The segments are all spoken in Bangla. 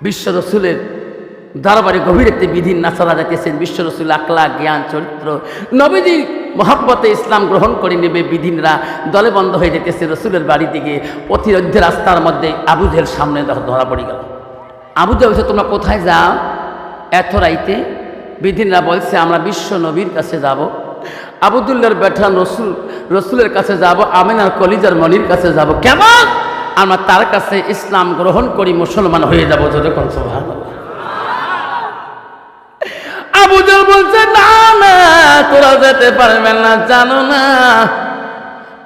বিশ্ব রসুলের দরবারে গভীর একটি বিধির নাচারা যাইতেছেন বিশ্ব রসুল আকলা জ্ঞান, চরিত্র নবীজি মহাব্বতে ইসলাম গ্রহণ করে নেবে বিধিনরা দলে বন্ধ হয়ে যেতেছে রসুলের বাড়ি থেকে প্রতিরোধ রাস্তার মধ্যে আবুজের সামনে ধরা পড়ে গেল। আবুজে বলছে, তোমরা কোথায় যাও? এত রাইতে বিধিনরা বলছে, আমরা বিশ্ব নবীর কাছে যাব। আবুদুল্লার বেঠা রসুল, রসুলের কাছে যাব, আমিনার কলিজার মনির কাছে যাব। কেমন? আমরা তার কাছে ইসলাম গ্রহণ করি, মুসলমান হয়ে যাব যদি সোহান আবুজল বলছে, না না, তোরা যেতে পারবেন না, জানো না।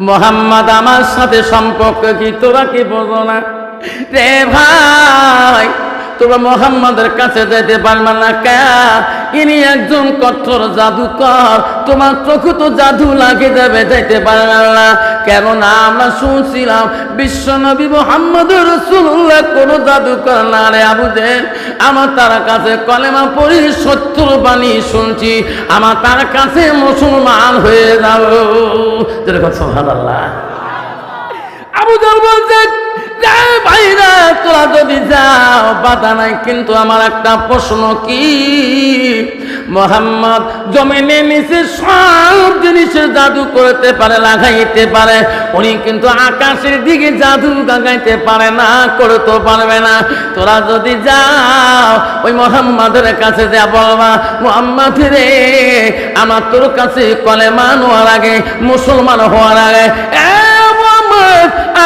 মোহাম্মদ, আমার সাথে সম্পর্ক কি? তোরা কি বোঝো না? রে ভাই তোমরা মোহাম্মদের কাছে যেতে পারবে না কে? ইনি একজন কঠোর জাদুকর। তোমার চোখে তো জাদু লাগে যাবে যাইতে পারবে না কেননা আমরা শুনছিলাম বিশ্বনবী মোহাম্মদ রসুল্লাহ কোনো জাদুকর না রে আবুদের আমার তার কাছে কলেমা পড়ি সত্তর বাণী শুনছি। আমার তার কাছে মুসলমান হয়ে যাও। যেরকম সোহান আল্লাহ আবু জল বলছে "যা ভাইরা তোরা যদি যাও, বাধা নাই, কিন্তু আমার একটা প্রশ্ন কি? মোহাম্মদ জমিনে নিচে সব জিনিসের জাদু করতে পারে, লাগাইতে পারে। উনি কিন্তু আকাশের দিকে জাদু লাগাইতে পারে না, করতে পারবে না। তোরা যদি যাও, ওই মোহাম্মদের কাছে যা বলবা, মোহাম্মদ রে, আমার তোর কাছে কলেমান হওয়ার আগে, মুসলমান হওয়ার আগে, এ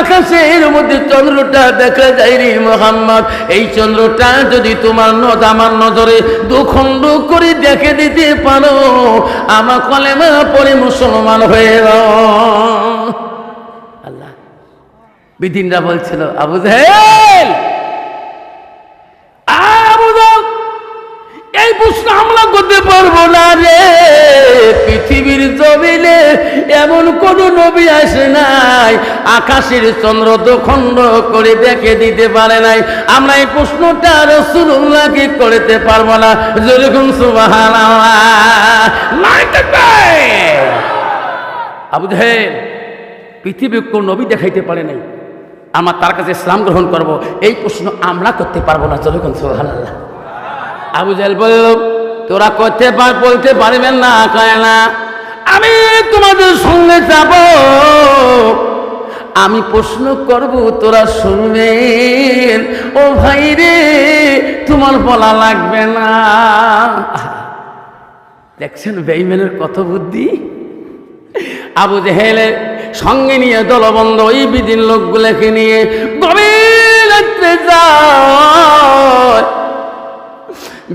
আকাশের মধ্যে চন্দ্রটা দেখা যায় রে মোহাম্মদ। এই চন্দ্রটা যদি তোমার নদ আমার নজরে দুখণ্ড করে দেখে দিতে পারো, আমার কলেমা পরে মুসলমান হয়ে আল্লাহ বিদিনরা বলছিল, আবু জাহেল আবু জাহেল, এই প্রশ্ন হামলা করতে পারব না রে। পৃথিবীর জমিনে এমন কোন নবী আসে নাই। আকাশের চন্দ্র দখণ্ড করে দেখে দিতে পারে নাই। আমরা এই প্রশ্নটা আরও রসুল্লাহকে করতে পারব না। যেরকম সুবাহ আবু জাহেল, পৃথিবীর কোন নবী দেখাইতে পারে নাই। আমার তার কাছে ইসলাম গ্রহণ করব। এই প্রশ্ন আমরা করতে পারব না। যেরকম সুবাহ আল্লাহ আবু জাহেল বলল, তোরা করতে পার, বলতে পারবেন না কয় না আমি তোমাদের সঙ্গে যাব। আমি প্রশ্ন করব, তোরা শুনবেন? ও ভাই রে, তোমার বলা লাগবে না। দেখছেন বেইমেনের কত বুদ্ধি? আবু জেহেলের সঙ্গে নিয়ে দলবন্ধ ওই বিদিন লোকগুলোকে নিয়ে গভীর যায়।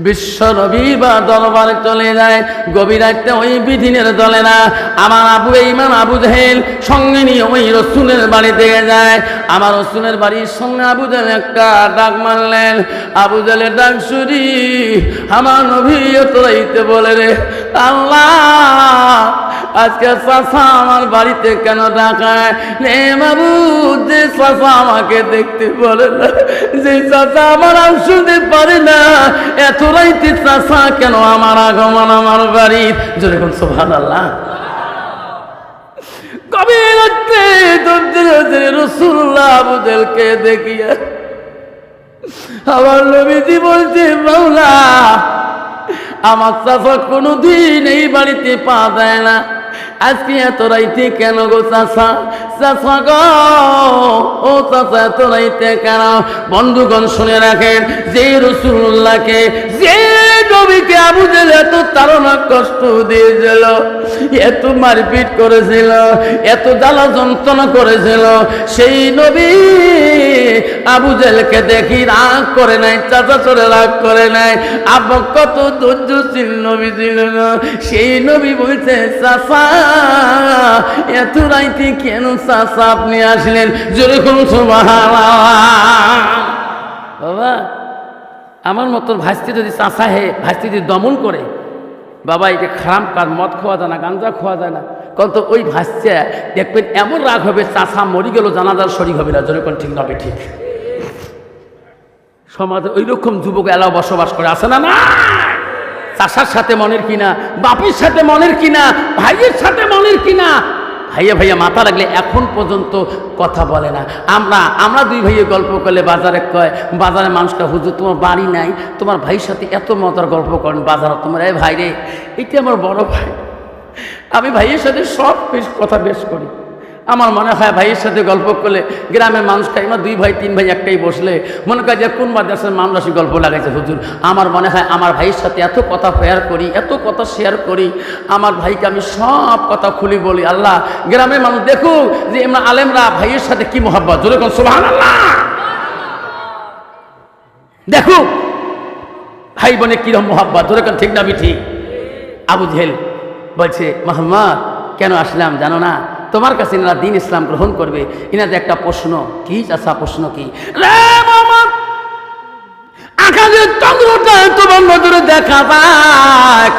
বিশ্ব নবী বা দরবারে চলে যায়, গভীর রাত্রে ওই বিধিনের দলে না। আমার আবু ইমান আবু জাহেল সঙ্গে নিয়ে ওই রসুনের থেকে যায়। আমার রসুনের বাড়ির সঙ্গে আবু জাহেল একটা ডাক মারলেন। আবু জাহেলের ডাক শুনি, আমার নবী তোরাইতে বলে রে, আল্লাহ আজকে চাষা আমার বাড়িতে কেন ডাকায় বাবু যে চাষা আমাকে দেখতে বলে না, যে আমার আম শুনতে পারে না। এত রাইতে কেন আমার আগমন আমার বাড়ি যেরকম সোভান আল্লাহ কবে রাত্রে দর্জে রসুল্লাহ আবুদেলকে দেখিয়া আমার নবীজি বলছে, মাওলা আমার চাষা কোনোদিন এই বাড়িতে পা দেয় না। আজকে এত রাইতে কেন গো চাষা চাষা গো, ও চাষা এত রাইতে কেন? বন্ধুগণ শুনে রাখেন যে রসুল্লাহকে যে নবীকে আবু জেল এত তারা কষ্ট দিয়েছিল, এত মারপিট করেছিল, এত জ্বালা যন্ত্রণা করেছিল। সেই নবী আবু জেলকে দেখি রাগ করে নাই, চাচা চড়ে রাগ করে নাই। আব কত ধৈর্যশীল নবী ছিল না। সেই নবী বলছে চাষা এত রাইতে কেন চাষা আপনি আসলেন? যেরকম বাবা আমার মতন ভাস্তি যদি চাষা হে ভাস্তি যদি দমন করে, বাবা এটা খারাপ কাজ মদ খাওয়া যায় না, গাঞ্জা খাওয়া যায় না কারণ তো ওই ভাসছে দেখবেন এমন রাগ হবে চাষা মরি গেল, জানাজার শরীর হবে না, যেরকম ঠিক নবে ঠিক সমাজে ওই রকম যুবক এলাও বসবাস করে আসে না না চাষার সাথে মনের কিনা, বাপের সাথে মনের কিনা, ভাইয়ের সাথে মনের কিনা ভাইয়া ভাইয়া মাথা লাগলে এখন পর্যন্ত কথা বলে না। আমরা আমরা দুই ভাইয়ে গল্প করলে বাজারে কয়, বাজারে মানুষটা, হুজুর, তোমার বাড়ি নাই, তোমার ভাইয়ের সাথে এত মজার গল্প করেন বাজারে। তোমার এই ভাই রে, এটা আমার বড় ভাই। আমি ভাইয়ের সাথে সব বেশ কথা বেশ করি। আমার মনে হয় ভাইয়ের সাথে গল্প করলে গ্রামের মানুষ আমার দুই ভাই, তিন ভাই একটাই বসলে মনে করে যে কোন মাদ্রাসার মানুষ আসি গল্প লাগাইছে, হুজুর। আমার মনে হয় আমার ভাইয়ের সাথে এত কথা শেয়ার করি, এত কথা শেয়ার করি, আমার ভাইকে আমি সব কথা খুলি বলি, আল্লাহ, গ্রামের মানুষ দেখুক যে আমরা আলেমরা ভাইয়ের সাথে কি মোহাব্বত? জোরে কোন আল্লাহ দেখুক ভাই বোনে কিরম মোহাব্বত? জোরে কোন ঠিক না আমি ঠিক আবু জেহেল বলছে মোহাম্মদ কেন আসলাম? জানো না? তোমার কাছে এনারা দিন ইসলাম গ্রহণ করবে। এনাদের একটা প্রশ্ন, কি চাষা প্রশ্ন কি? আকাশের চন্দ্রটা তোমার নজরে দেখা পায়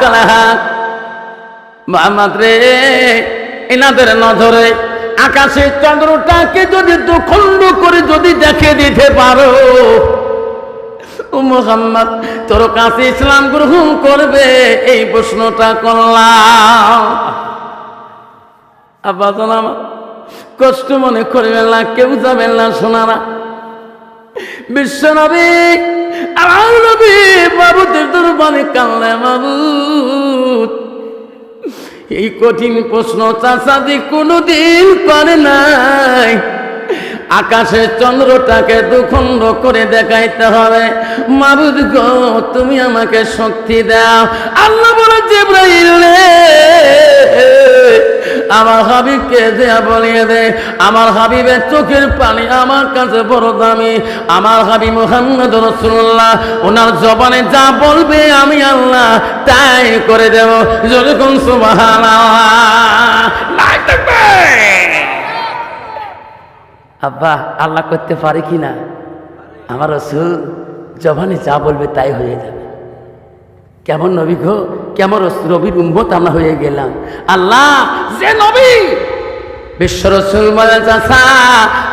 রে এনাদের নজরে আকাশের চন্দ্রটাকে যদি দুখণ্ড করে যদি দেখে দিতে পারো মোহাম্মদ, তোর কাছে ইসলাম গ্রহণ করবে, এই প্রশ্নটা করলাম। আব্বা জান আমার কষ্ট মনে করবেন না, কেউ যাবেন না শোনারা বিশ্ব নবী, আমার নবী বাবুদের দরবারে কান্না বাবুদ এই কঠিন প্রশ্ন চাষাদি কোনোদিন করে নাই। আকাশে চন্দ্রটাকে দুখণ্ড করে দেখাইতে হবে। মাবুদ গো, তুমি আমাকে শক্তি দাও। আল্লাহ বলে জিব্রাইল রে আমার হাবিবকে দেয়া বলিয়ে দে, আমার হাবিবের চোখের পানি আমার কাছে বড় দামি। আমার হাবিব মোহাম্মদ রসুল্লাহ ওনার জবানে যা বলবে আমি আল্লাহ তাই করে দেব। যেরকম সুবাহ আব্বা, আল্লাহ করতে পারে কি না? আমার রসুল জবানে যা বলবে তাই হয়ে যাবে। কেমন নবী গো? কেমন রবির উম্মত আমরা হয়ে গেলাম। আল্লাহ যে নবী বিশ্ব রসুল বলে চাষা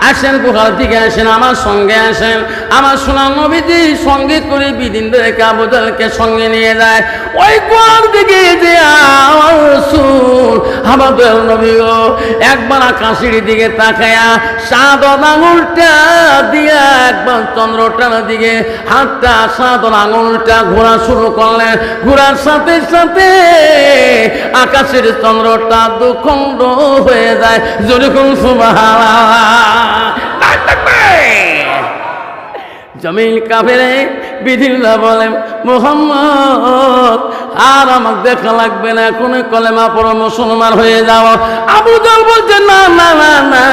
আসেন গুহার দিকে আসেন, আমার সঙ্গে আসেন। আমার সোনার নবীজি সঙ্গে করে বিদিন রেখে সঙ্গে নিয়ে যায়। ওই গুহার দিকে যে আমাদের নবী গো, একবার আকাশের দিকে তাকায়া সাদ আঙুলটা দিয়া, একবার চন্দ্রটার দিকে হাতটা সাদ আঙুলটা ঘোরা শুরু করলেন। ঘোরার সাথে সাথে আকাশের চন্দ্রটা দুখণ্ড হয়ে যায়। যেরকম জমিল কাফেরে বিধিল্লা বলেন মোহাম্মদ, আর আমাকে দেখা লাগবে না কোন কলেমা পড়ো মুসলমান হয়ে যাও। আবু জল বলছে, না না না না,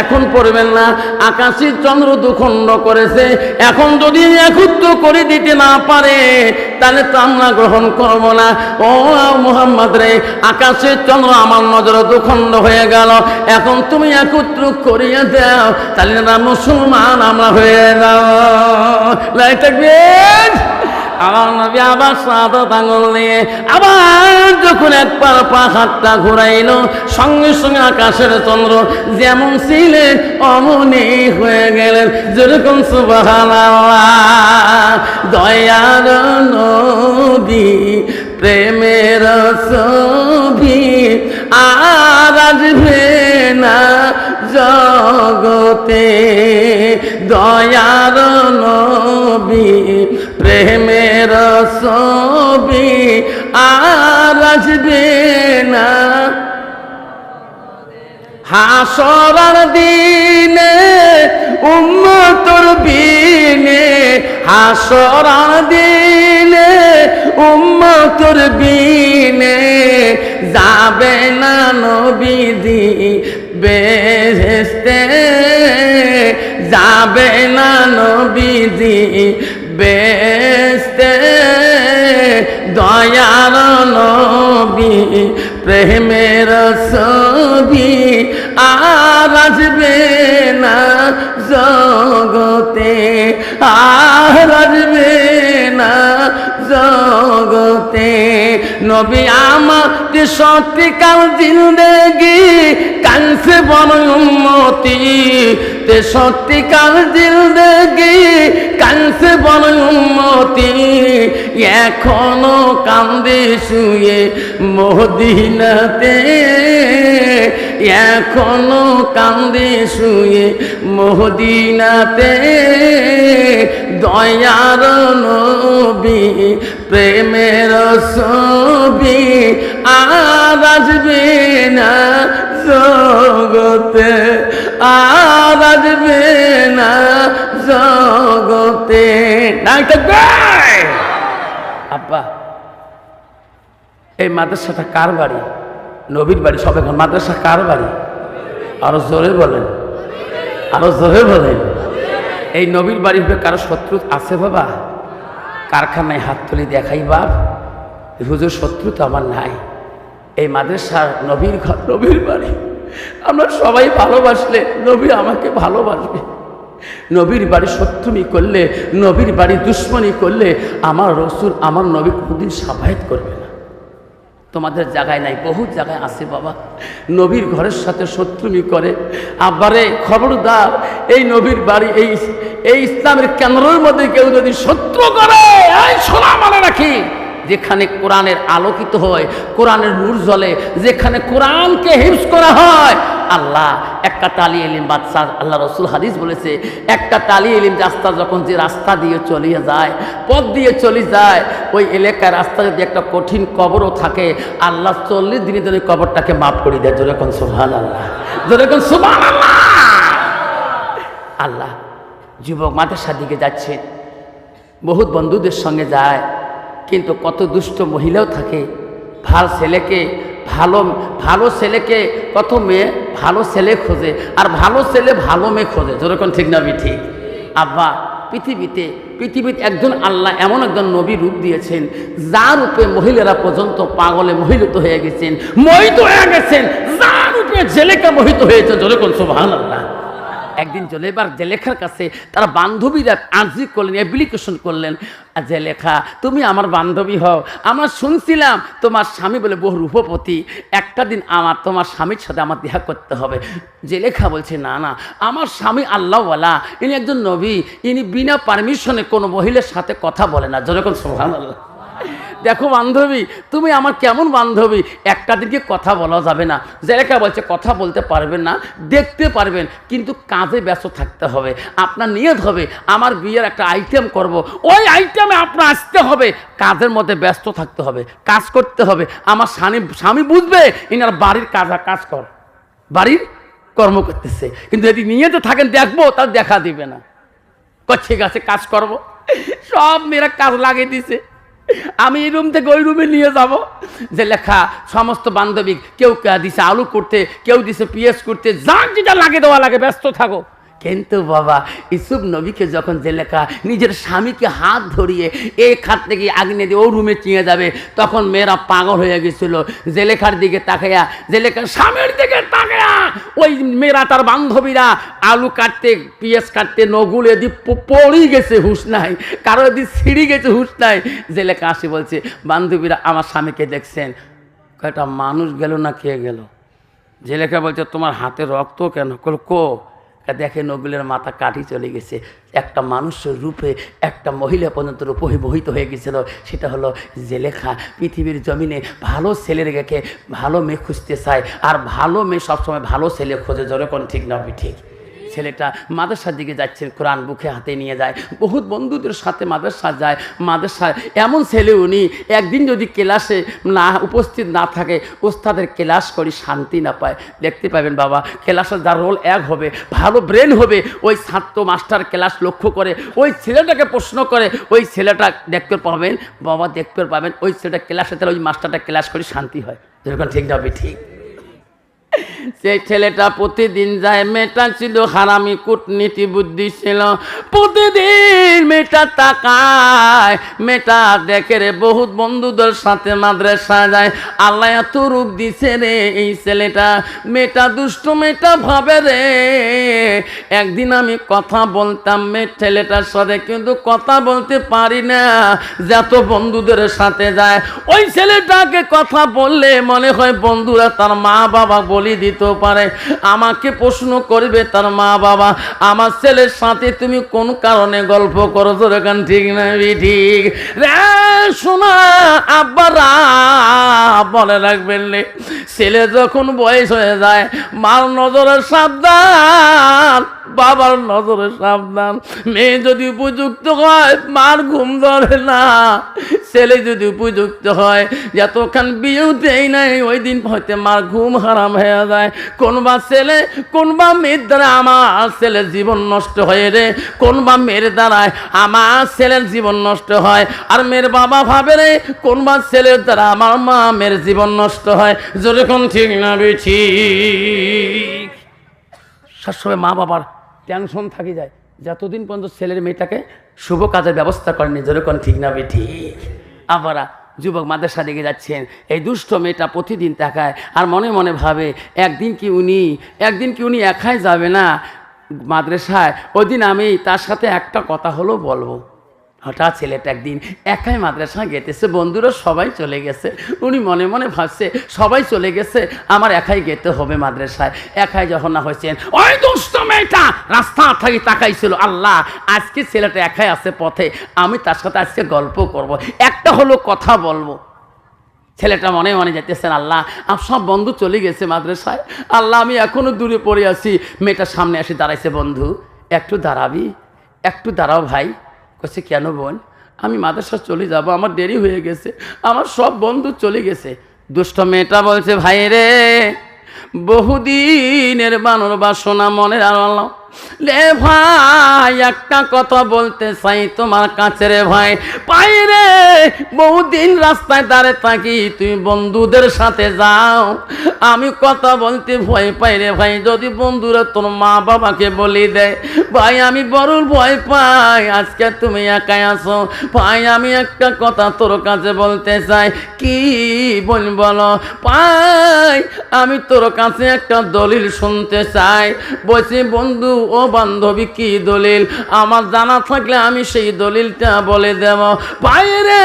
এখন পড়বেন না। আকাশী চন্দ্র দুখণ্ড করেছে। এখন যদি একত্র করে দিতে না পারে তাহলে তো আমরা গ্রহণ করব না। ও মোহাম্মদ রে, আকাশে চন্দ্র আমার নজর দুখণ্ড হয়ে গেল। এখন তুমি একত্র করিয়ে দাও, তাহলে না মুসলমান আমরা হয়ে যাও লাইট আমার নবী আবার সাদত আঙুল নিয়ে আবার যখন একবার পাহাড়টা ঘুরাইল, সঙ্গে সঙ্গে আকাশের চন্দ্র যেমন ছিলেন অমনি হয়ে গেলেন। যেরকম সুবাহ দয়ার নবী, প্রেমের ছবি, আর আসবে না জগতে। দয়ার নবী প্রেমের ছবি আর আসবে না। হাসরার দিনে, উম্মতর বিনে হাসরার দিনে, উম্মতর বিনে যাবে না নবীদি বেহেস্তে যাবে না নবীদি বেস্তে দয়ার নবী প্রেমের ছবি আর আসবে। না জগতে, আর আসবে না জগতে। নবী আমার সত্যিকাল জিন্দেগি কানসে বড় উন্মতি তে সত্যিকাল জিন্দেগি কানসে বড় উন্মতি এখনও কান্দে শুয়ে মদিনাতে, এখনও কান্দে শুয়ে মদিনাতে দয়ার নবী, প্রেমের ছবি আর আসবে না জগতে, আর আসবে না জগতে। আব্বা, এই মাদ্রাসাটা কার বাড়ি? নবীর বাড়ি, সব এখন মাদ্রাসা কার বাড়ি? আরও জোরে বলেন। আরও জোরে বলেন এই নবীর বাড়ি হবে কারও শত্রু আছে বাবা? কারখানায় হাত তুলে দেখাই, বাপ। হুজুর, শত্রু তো আমার নাই। এই মাদ্রাসার নবীর ঘর, নবীর বাড়ি। আমরা সবাই ভালোবাসলে নবী আমাকে ভালোবাসবে। নবীর বাড়ি শত্রুমি করলে, নবীর বাড়ি দুশ্মনী করলে আমার রসুল আমার নবী কোনদিন সাবায়ত করবে না। তোমাদের জায়গায় নাই বহু জায়গায় আছে বাবা। নবীর ঘরের সাথে শত্রুমি করে। আবারে খবরদার, এই নবীর বাড়ি, এই এই ইসলামের কেন্দ্রের মধ্যে কেউ যদি শত্রু করে, এই সোনা মানে রাখি যেখানে কোরআনের আলোকিত হয়, কোরআনের নূর জ্বলে, যেখানে কোরআনকে হিমস করা হয় আল্লাহ, একটা তালি এলিম বাদশাহ, আল্লাহ রসুল হাদিস বলেছে, একটা তালি এলিম রাস্তা যখন যে রাস্তা দিয়ে চলিয়ে যায়, পথ দিয়ে চলে যায়, ওই এলাকার রাস্তা যদি একটা কঠিন কবরও থাকে, আল্লাহ চল্লিশ দিনে ধরে কবরটাকে মাফ করে দেয়। যেরকম সুহান আল্লাহ যেরকম আল্লাহ আল্লাহ যুবক মাদ্রাসার দিকে যাচ্ছে, বহুত বন্ধুদের সঙ্গে যায়, কিন্তু কত দুষ্ট মহিলাও থাকে, ভালো ছেলেকে ভালো ভালো ছেলেকে কত মেয়ে ভালো ছেলে খোঁজে আর ভালো ছেলে ভালো মেয়ে খোঁজে। যেরকম ঠিক না ঠিক আব্বা, পৃথিবীতে পৃথিবীতে একজন আল্লাহ এমন একজন নবী রূপ দিয়েছেন, যার রূপে মহিলারা পর্যন্ত পাগলে মহিলিত হয়ে গেছেন, মোহিত হয়ে গেছেন, যার রূপে জেলেকা মোহিত হয়েছে, যেরকম সোভান আল্লাহ একদিন জলেবার জেলেখার কাছে তারা বান্ধবীরা আর্জি করলেন অ্যাপ্লিকেশন করলেন। জেলেখা, তুমি আমার বান্ধবী হও। আমরা শুনছিলাম তোমার স্বামী বলে বহু রূপপতি একটা দিন আমার, তোমার স্বামীর সাথে আমার দেখা করতে হবে। জেলেখা বলছে, না না, আমার স্বামী আল্লাহওয়ালা। ইনি একজন নবী। ইনি বিনা পারমিশনে কোনো মহিলার সাথে কথা বলে না। যেরকম সোহান আল্লাহ দেখো বান্ধবী, তুমি আমার কেমন বান্ধবী? একটা দিনকে কথা বলা যাবে না। জেলেকা বলছে, কথা বলতে পারবেন না, দেখতে পারবেন, কিন্তু কাজে ব্যস্ত থাকতে হবে। আপনার নিয়ত হবে, আমার বিয়ের একটা আইটেম করব। ওই আইটেমে আপনার আসতে হবে। কাজের মধ্যে ব্যস্ত থাকতে হবে, কাজ করতে হবে। আমার স্বামী স্বামী বুঝবে, ইনার বাড়ির কাজ কাজ কর। বাড়ির কর্ম করতেছে। কিন্তু যদি নিয়ত থাকেন, দেখব তার দেখা দিবে না। ঠিক আছে, কাজ করব। সব মেয়েরা কাজ লাগিয়ে দিছে। আমি এই রুম থেকে ওই রুমে নিয়ে যাব। যে লেখা, সমস্ত বান্ধবী কেউ দিছে আলু করতে, কেউ দিছে পিএস করতে যা যেটা লাগে দেওয়া লাগে, ব্যস্ত থাকো। কিন্তু বাবা ইসুফ নবীকে যখন জেলেখা নিজের স্বামীকে হাত ধরিয়ে এই খাত থেকে আগ্নে দিয়ে ও রুমে চিঁয়ে যাবে, তখন মেয়েরা পাগল হয়ে গেছিল। জেলেখার দিকে তাকাইয়া জেলেখার স্বামীর দিকে তাকাইয়া, ওই মেয়েরা তার বান্ধবীরা আলু কাটতে, পিঁয়াজ কাটতে নগুল এদি পড়ি গেছে, হুশ নাই। কারও এদি ছিঁড়ি গেছে, হুশ নাই। জেলেখা আসি বলছে, বান্ধবীরা, আমার স্বামীকে দেখছেন? কয়টা, মানুষ গেল না কে গেল? জেলেখা বলছে, তোমার হাতে রক্ত কেন? কো? দেখে নগুলের মাথা কাঠি চলে গেছে। একটা মানুষের রূপে একটা মহিলা পর্যন্ত রূপহিবহিত হয়ে গেছিল। সেটা হলো জেলেখা। পৃথিবীর জমিনে ভালো ছেলের রেখে ভালো মেয়ে খুঁজতে চায়। আর ভালো মেয়ে সবসময় ভালো ছেলে খোঁজে। যখন ঠিক না ঠিক। ছেলেটা মাদ্রাসার দিকে যাচ্ছেন কোরআন বুকে হাতে নিয়ে যায়। বহুত বন্ধুদের সাথে মাদ্রাসা যায়। মাদ্রাসা এমন ছেলে উনি, একদিন যদি ক্লাসে না, উপস্থিত না থাকে, ওস্তাদের ক্লাস করি, শান্তি না পায়। দেখতে পাবেন বাবা, ক্লাসের যার রোল এক হবে, ভালো ব্রেন হবে, ওই ছাত্র মাস্টার ক্লাস লক্ষ্য করে, ওই ছেলেটাকে প্রশ্ন করে, ওই ছেলেটা দেখতে পাবেন, বাবা দেখতে পাবেন, ওই ছেলেটা ক্লাসে তাহলে ওই মাস্টারটা ক্লাস করি, শান্তি হয়। যেরকম ঠিক যাবে ঠিক। সেই ছেলেটা প্রতিদিন যায়, মেয়েটা ছিল হারামি, কূটনীতি, বুদ্ধি ছিল। প্রতিদিন মেয়েটা তাকায়, মেয়েটা দেখে রে, বহুত বন্ধুদের সাথে মাদ্রাসা যায়। আল্লাহ এত রূপ দিছে রে এই ছেলেটা। মেয়েটা দুষ্ট, মেয়েটা ভাবে রে। একদিন আমি কথা বলতাম, মেয়ে ছেলেটার সাথে কিন্তু কথা বলতে পারি না। যত বন্ধুদের সাথে যায়, ওই ছেলেটাকে কথা বললে মনে হয় বন্ধুরা তার মা বাবা বলি দিতে। দিতেও পারে। আমাকে প্রশ্ন করবে তার মা বাবা, আমার ছেলের সাথে তুমি কোন কারণে গল্প করো তোর ঠিক না ঠিক। রে, শোনা আব্বারা বলে রাখবেন ছেলে যখন বয়স হয়ে যায়, মার নজরে সাবধান, বাবার নজরে সাবধান। মেয়ে যদি উপযুক্ত হয়, মার ঘুম ধরে না। ছেলে যদি উপযুক্ত হয়, যতক্ষণ বিয়েও দেয় নাই, ওই দিন হয়তো মার ঘুম হারাম হয়ে যায়। কোনবা ছেলে, কোনবা মেয়ের দ্বারা আমার ছেলের জীবন নষ্ট হয়ে রে। কোনবা মেয়ের দ্বারায় আমার ছেলের জীবন নষ্ট হয়। আর মেয়ের বাবা ভাবে রে, কোনবা ছেলের দ্বারা আমার মা মেয়ের জীবন নষ্ট হয়। যেরকম ঠিক না বেছি সবসময় মা বাবার টেনশন থাকি যায়। যতদিন পর্যন্ত ছেলের মেয়েটাকে শুভ কাজের ব্যবস্থা করেনি যেরকম ঠিক না ঠিক। আবার যুবক মাদ্রাসা দিকে যাচ্ছেন। এই দুষ্ট মেয়েটা প্রতিদিন তাকায় আর মনে মনে ভাবে, একদিন কি উনি, একদিন কি উনি একাই যাবে না মাদ্রাসায়? ওই দিন আমি তার সাথে একটা কথা হলো বলব। হঠাৎ ছেলেটা একদিন একাই মাদ্রাসা গেতেছে, বন্ধুরা সবাই চলে গেছে। উনি মনে মনে ভাবছে, সবাই চলে গেছে, আমার একাই গেতে হবে মাদ্রাসায়। একাই যখন না হয়েছেন, ওই দুষ্ট মেয়েটা রাস্তা থাকি তাকাইছিল, আল্লাহ, আজকে ছেলেটা একাই আছে পথে, আমি তার সাথে আজকে গল্প করব। একটা হলো কথা বলব। ছেলেটা মনে মনে যেতেছেন, আল্লাহ আর সব বন্ধু চলে গেছে মাদ্রাসায়। আল্লাহ, আমি এখনও দূরে পড়ে আছি। মেয়েটার সামনে এসে দাঁড়াইছে, বন্ধু, একটু দাঁড়াবি, একটু দাঁড়াও ভাই। কছে কেন বোন? আমি মাদ্রাসা চলে যাব, আমার দেরি হয়ে গেছে, আমার সব বন্ধু চলে গেছে। দুষ্ট মেয়েটা বলছে ভাই রে বহুদিনের বানর বাসনা মনের আলো লে ভাই, একটা কথা বলতে চাই তোমার কাছে রে ভাই। পাই রে, বহুদিন রাস্তায় দাঁড়ে থাকি তুমি বন্ধুদের সাথে যাও। আমি কথা বলতে ভয় পাই রে ভাই, যদি বন্ধুরা তোর মা বাবাকে বলি দেয়। ভাই, আমি বড় ভয় পাই, আজকে তুমি একাই আসো ভাই, আমি একটা কথা তোর কাছে বলতে চাই, কি বল বলো? পাই আমি তোর কাছে একটা দলিল শুনতে চাই। বলছি, বন্ধু ও বান্ধবী, কি দলিল? আমার জানা থাকলে আমি সেই দলিলটা বলে দেব। বাইরে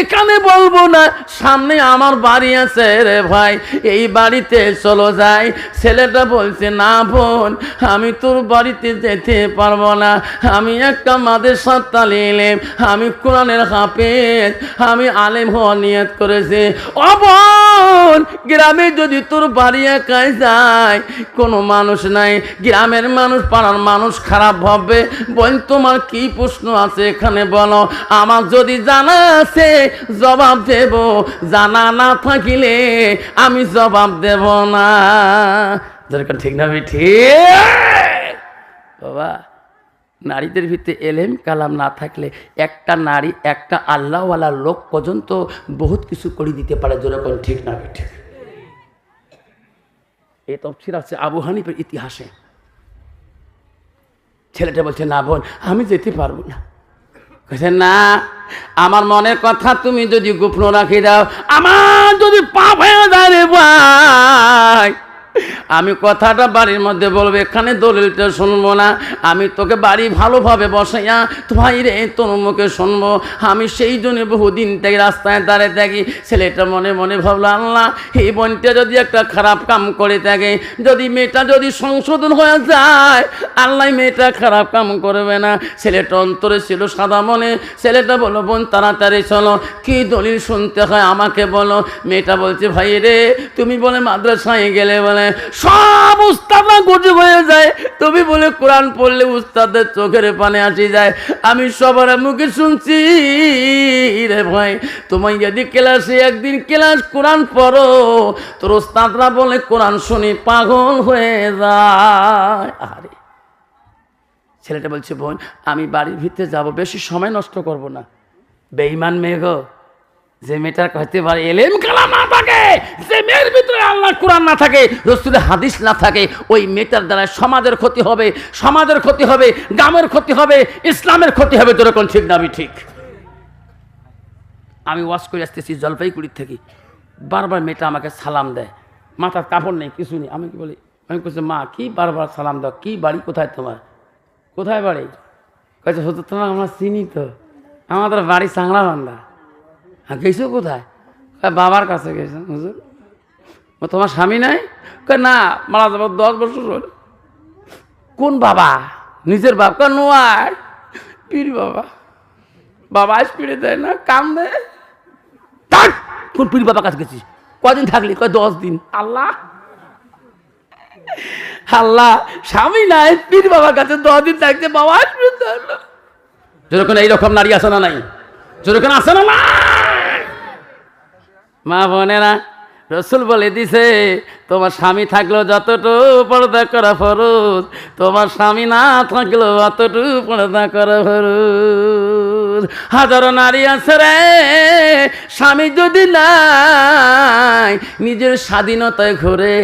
এখানে বলব না, সামনে আমার বাড়ি আছে রে ভাই। এই বাড়িতে চলো যাই। ছেলেটা বলছে, না বোন, আমি তোর বাড়িতে যেতে পারব না। আমি একটা মাদের সাতালিলেম আমি কোরআনের হাফেজ, আমি আলেম হওয়া নিয়ত করেছি। ও বোন, গ্রামে যদি তোর বাড়ি একাই যায়, কোনো মানুষ নাই। গ্রামের মানুষ পাড়ার মানুষ খারাপ ভাববে। বল তোমার কি প্রশ্ন আছে এখানে বলো। আমার যদি জানা আছে, জবাব দেব। জানা না থাকিলে আমি জবাব দেব না। যেরকম ঠিক না বাবা, নারীদের ভিতরে এলেম কালাম না থাকলে একটা নারী, একটা আল্লাহওয়ালা লোক পর্যন্ত বহুত কিছু করে দিতে পারে। যেরকম ঠিক না ঠিক। এই তফসির আছে আবু হানিফের ইতিহাসে। ছেলেটা বলছে, না বোন, আমি যেতে পারব না। বলছে না, আমার মনের কথা তুমি যদি গোপন রাখি দাও, আমার যদি পাপ হয়ে যায় রে ভাই। আমি কথাটা বাড়ির মধ্যে বলব, এখানে দলিলটা শুনব না। আমি তোকে বাড়ি ভালোভাবে বসাইয়া ভাই রে, তোর মুখে শুনব। আমি সেই জন্য বহুদিন থেকে রাস্তায় দাঁড়িয়ে থাকি। ছেলেটা মনে মনে ভাবলো, আল্লাহ, এই বোনটা যদি একটা খারাপ কাম করে থাকে, যদি মেয়েটা যদি সংশোধন হয়ে যায়, আল্লাহ মেয়েটা খারাপ কাম করবে না। ছেলেটা অন্তরে ছিল সাদা মনে। ছেলেটা বলো বোন, তাড়াতাড়ি চলো। কি দলিল শুনতে হয় আমাকে বলো। মেয়েটা বলছে, ভাই রে, তুমি বলে মাদ্রাসায় গেলে বলে সব উস্তাদরা গজব হয়ে যায়। তুমি বলে কোরআন পড়লে উস্তাদের চোখের পানে আসি যায়। আমি সবার মুখে শুনছি, রে ভাই, তোমায় যদি ক্লাসে একদিন ক্লাস কোরআন পড়ো, তোর উস্তাদরা বলে কোরআন শুনি পাগল হয়ে যায়। আরে ছেলেটা বলছে, বোন, আমি বাড়ির ভিতরে যাব, বেশি সময় নষ্ট করব না। বেইমান মেয়ে গো যে মেয়েটার হতে পারে এলেম কালাম না থাকে, যে মেয়ের ভিতরে আল্লাহ কোরআন না থাকে, রসুলের হাদিস না থাকে, ওই মেয়েটার দ্বারা সমাজের ক্ষতি হবে, সমাজের ক্ষতি হবে, গ্রামের ক্ষতি হবে, ইসলামের ক্ষতি হবে যেরকম ঠিক না আমি ঠিক? আমি ওয়াশ করে আসতেছি জলপাইগুড়ির থেকে, বারবার মেয়েটা আমাকে সালাম দেয়, মাথার কাপড় নেই, কিছু নেই, আমি কি বলি? আমি বলছি, মা, কি বারবার সালাম দাও, কি বাড়ি কোথায় তোমার? কোথায় বাড়ি? কয়েছে হতো তোমার আমরা চিনি তো, আমাদের বাড়ি চাংড়া বান্ধা গেছো কোথায়? বাবার কাছে গেছে, হুজুর। তোমার স্বামী নাই? না, মারা যাব দশ বছর কোন বাবা? নিজের বাপ? কয় নোয়ার পীর বাবা। বাবা আজ পিড়ে দেয় না কাম দেয় কোন পীর বাবা কাছে গেছিস? কদিন থাকলি? কয়, দশ দিন। আল্লাহ। আল্লাহ, স্বামী নাই, পীর বাবার কাছে দশ দিন থাকছে, বাবা আজ পিড়ে না। যেরকম এইরকম নারী আছে না নাই? যেরকম আছে না নাই? মা বোনেরা, রসুল বলে দিছে, তোমার স্বামী থাকল যতটুকু পর্দা করা ফরজ, তোমার স্বামী না থাকল অতটুকু পর্দা করা ফরজ। হাজারো নারী আছে রে। স্বামী যদি নাই, নিজের স্বাধীনতায় ঘুরে।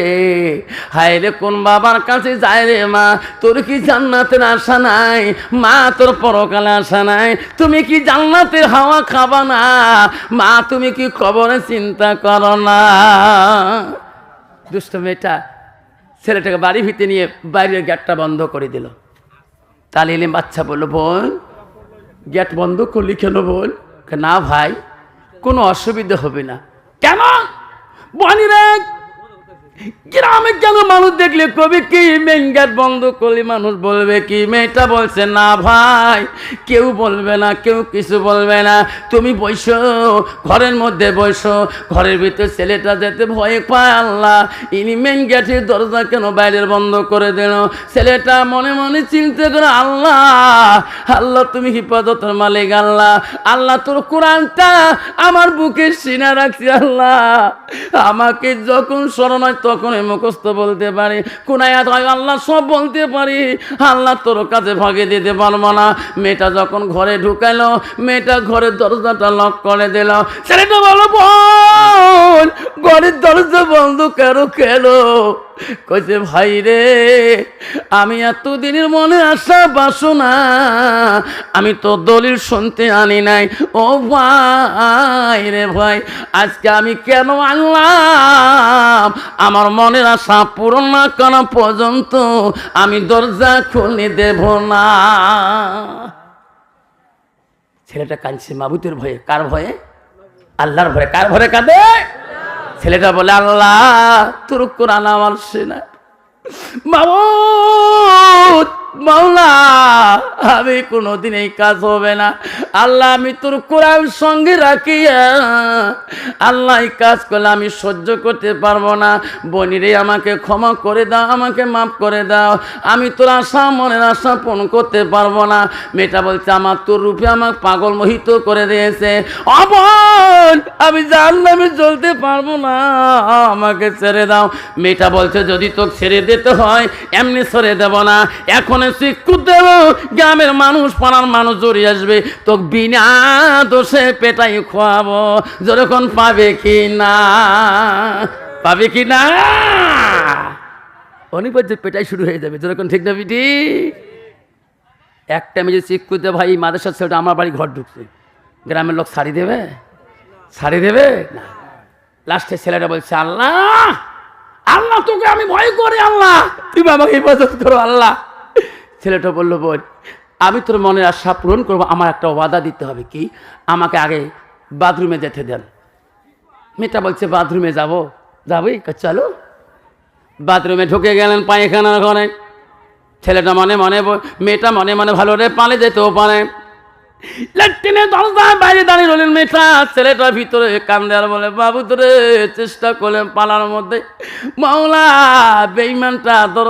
হায় রে, কোন বাবার কাছে যায় রে মা? তোর কি জান্নাতের আশা নাই? মা, তোর পরকালে আশা নাই। তুমি কি জান্নাতের হাওয়া খাবা না? মা, তুমি কি কবরে চিন্তা করো না? দুষ্ট মেয়েটা ছেলেটাকে বাড়ি ভিতরে নিয়ে বাইরের গেটটা বন্ধ করে দিল। এলে বাচ্চা বলল, বোন গেট বন্ধ করলি কেন বল না ভাই কোনো অসুবিধা হবে না। কেন? বনিরা গ্রামে কেন মানুষ দেখলে কবি, কি মেন গেট বন্ধ করলে মানুষ বলবে, কি মেয়েটা বলছে, না ভাই, কেউ বলবে না, কেউ কিছু বলবে না। তুমি বসো, ঘরের মধ্যে বসো, ঘরের ভিতরে ছেলেটা যেতে ভয় পায় আল্লাহ। ইনি মেন গেটের দরজা কেন বাইরের বন্ধ করে দিল? ছেলেটা মনে মনে চিন্তা করে, আল্লাহ আল্লাহ, তুমি হিফাজতের মালিক আল্লাহ। আল্লাহ, তোর কোরআনটা আমার বুকে সিনা রাখছি আল্লাহ। আমাকে যখন স্মরণ মুখস্ত মুখস্থ বলতে পারি। কোন আল্লাহ সব বলতে পারি। আল্লাহ তোর কাছে ভাগে দিতে পারব না। মেয়েটা যখন ঘরে ঢুকাইলো, মেয়েটা ঘরের দরজাটা লক করে দিল। ছেলেটা বলো বোন, ঘরের দরজা বন্ধ কেন কেন কইছে, ভাই রে, আমি এতদিনের মনে আশা বাসনা, আমি তো দলিল শুনতে আনি নাই। ও ভাই রে ভাই, আজকে আমি কেন আনলাম? আমার মনের আশা পূরণ না করা পর্যন্ত আমি দরজা খুলে দেব না। ছেলেটা কাঁদছে, মাবুতের ভয়ে, কার ভয়ে? আল্লাহর ভয়ে, কার ভয়ে কাঁদে? ছেলেটা বলে আল্লাহ তোর কোরআন আমার সে না। মাওলা আমি কোনোদিন এই কাজ হবে না। আল্লাহ আমি তোর কোরআন সঙ্গে রাখিয়া আল্লাহ এই কাজ করলে আমি সহ্য করতে পারব না। বনিরে, আমাকে ক্ষমা করে দাও, আমাকে মাফ করে দাও। আমি তোর আশা, মনের আশা পূরণ করতে পারব না। মেয়েটা বলছে, আমার তোর রূপে আমার পাগল মোহিত করে দিয়েছে। অবন আমি জানলে আমি চলতে পারব না। আমাকে ছেড়ে দাও। মেয়েটা বলছে, যদি তোকে ছেড়ে দিতে হয়, এমনি ছেড়ে দেব না। এখন শিক্ষুত দেব গ্রামের মানুষ, পাড়ার মানুষ জড়িয়ে আসবে, তোকে বিনা দোষে পেটাই খোয়াবো। যখন পাবে কি না? পাবে কি না? অনিবার্য পেটাই শুরু হয়ে যাবে যখন ঠিক না বিটি? একটা মেয়ে শিক্ষুতে ভাই, মাদ্রাসার ছেলেটা, আমার বাড়ি ঘর ঢুকছে। গ্রামের লোক শাড়ি দেবে? শাড়ি দেবে? না। লাস্টে ছেলেটা বলছে, আল্লাহ! আল্লাহ, তোকে আমি ভয় করে, আল্লাহ! তুমি আমাকে হেফাজত করো, আল্লাহ! ছেলেটা বলল, বোন, আমি তোর মনের আশা পূরণ করব। আমার একটা ওয়াদা দিতে হবে কি? আমাকে আগে বাথরুমে যেতে দেন। মেয়েটা বলছে, বাথরুমে যাব? যাবি চলো। বাথরুমে ঢুকে গেলেন পায়খানার ঘরে। ছেলেটা মনে মনে মেয়েটা মনে মনে ভালো রে পালে যেতেও পারে। ল্যাট্রিনের দরজায় বাইরে দাঁড়িয়ে রইলেন মেয়েটা। ছেলেটা ভিতরে কান্দে আর বলে, বাবু তোরে চেষ্টা করলেন পালার মধ্যে। মাওলা বেইমানটা দর